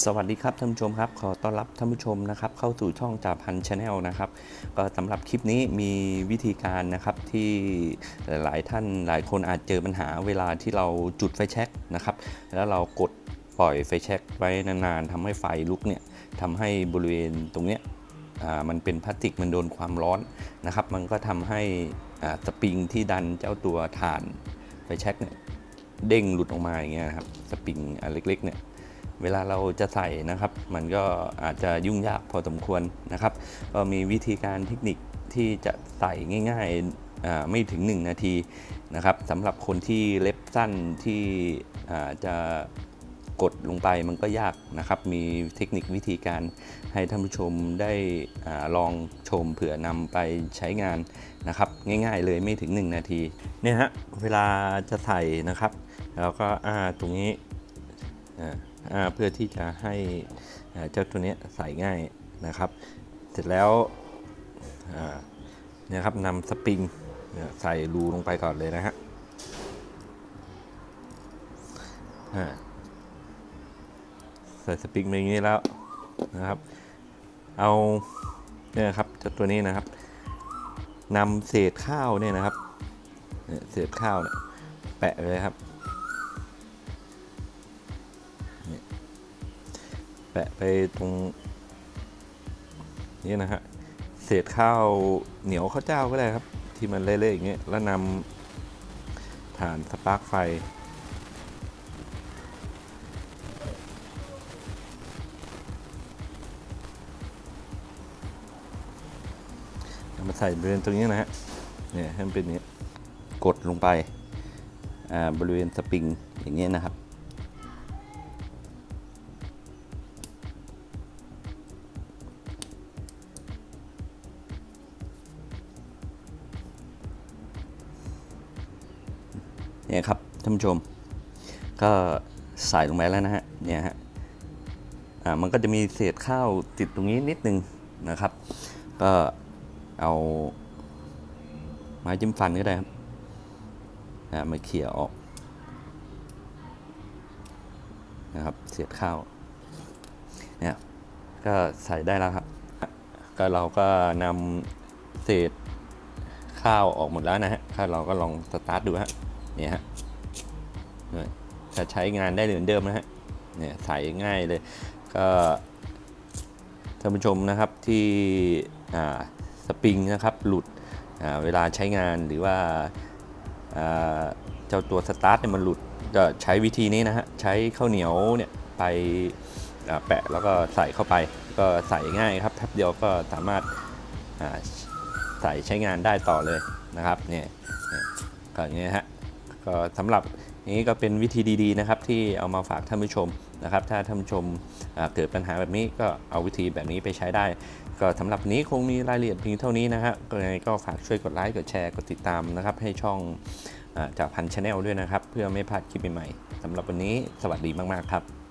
สวัสดีครับท่านผู้ชมครับ ขอต้อนรับท่านผู้ชมนะครับเข้าสู่ช่องจ่าพันชาแนลนะครับก็สำหรับคลิปนี้มีวิธีการนะครับที่หลายท่านหลายคนอาจเจอปัญหาเวลาที่เราจุดไฟแช็กนะครับ แล้วเรากดปล่อยไฟแช็กไว้นานๆทำให้ไฟลุกเนี่ยทำให้บริเวณตรงเนี้ยมันเป็นพลาสติกมันโดนความร้อนนะครับ มันก็ทำให้สปริงที่ดันเจ้าตัวถ่านไฟแช็กเนี่ยเด้งหลุดออกมาอย่างเงี้ยครับสปริงเล็กๆเนี่ย เวลาเราจะใส่นะครับ มันก็อาจจะยุ่งยากพอสมควรนะครับ ก็มีวิธีการเทคนิคที่จะใส่ง่ายๆไม่ถึง 1 นาทีนะครับสำหรับคนที่เล็บสั้นที่จะกดลงไปมันก็ยากนะครับ มีเทคนิควิธีการให้ท่านผู้ชมได้อลองชมเผื่อนำไปใช้งานนะครับ ง่ายๆเลยไม่ถึง 1 นาทีเนี่ยฮะเวลาจะใส่นะครับเราก็ตรงนี้อ่า เพื่อที่จะให้เจ้าตัวนี้ใส่ง่ายนะครับ เสร็จแล้วเนี่ยครับนำสปริงใส่รูลงไปก่อนเลยนะฮะใส่สปริงไปอย่างนี้แล้วนะครับ เอาเนี่ยครับเจ้าตัวนี้นะครับนำเศษข้าวเนี่ยนะครับเนี่ยเศษข้าวเนี่ยแปะเลยครับ แปะไปตรงนี้นะฮะเศษข้าวเหนียวข้าวเจ้าก็ได้ครับ ที่มันเละๆอย่างเงี้ยแล้วนำฐานสปาร์กไฟมาใส่บริเวณตรงนี้นะฮะ เนี่ยให้มันเป็นนี้ กดลงไป อ่า บริเวณสปริงอย่างเงี้ยนะครับ เนี่ยครับท่านผู้ชม ก็ใส่ลงไปแล้วนะฮะเนี่ยฮะอ่ามันก็จะมีเศษข้าวติดตรงนี้นิดนึงนะครับ ก็เอาไม้จิ้มฟันก็ได้ครับอ่ามาเขี่ยออกนะครับเศษข้าวเนี่ยก็ใส่ได้แล้วครับ ก็เราก็นำเศษข้าวออกหมดแล้วนะฮะถ้าเราก็ลองสตาร์ทดูฮะ เนี่ยฮะจะใช้งานได้เหมือนเดิมนะฮะเนี่ยใส่ง่ายเลย ก็ท่านผู้ชมนะครับที่อ่าสปริงนะครับหลุดอ่าเวลาใช้งานหรือว่าอ่าเจ้าตัวสตาร์ทเนี่ยมันหลุดก็ใช้วิธีนี้นะฮะใช้ข้าวเหนียวเนี่ยไปแปะแล้วก็ใส่เข้าไปก็ใส่ง่ายครับแป๊บเดียวก็สามารถาใส่ใช้งานได้ต่อเลยนะครับเนี่ยเนี่ยก็อย่างนี้ฮะ ก็สำหรับนี้ก็เป็นวิธีดีๆนะครับที่เอามาฝากท่านผู้ชมนะครับ ถ้าท่านผู้ชมเกิดปัญหาแบบนี้ก็เอาวิธีแบบนี้ไปใช้ได้ ก็สำหรับนี้คงมีรายละเอียดเพียงเท่านี้นะฮะก็ยังไงก็ฝากช่วยกดไลค์กดแชร์กดติดตามนะครับ ให้ช่องอจากพันชาแนลด้วยนะครับ เพื่อไม่พลาดคลิปใหม่ๆสำหรับวันนี้สวัสดีมากๆครับ